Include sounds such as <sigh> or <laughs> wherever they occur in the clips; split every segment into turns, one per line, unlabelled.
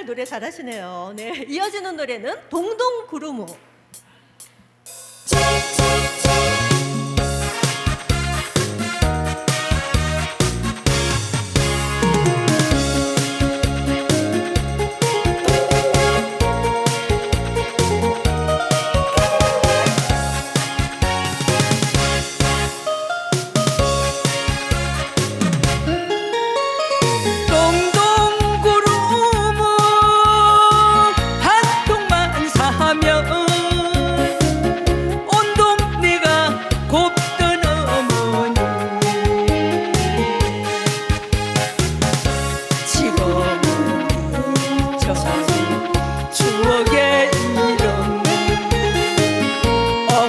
정말 노래 잘하시네요. 네, <laughs> 이어지는 노래는 동동구루무.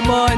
more.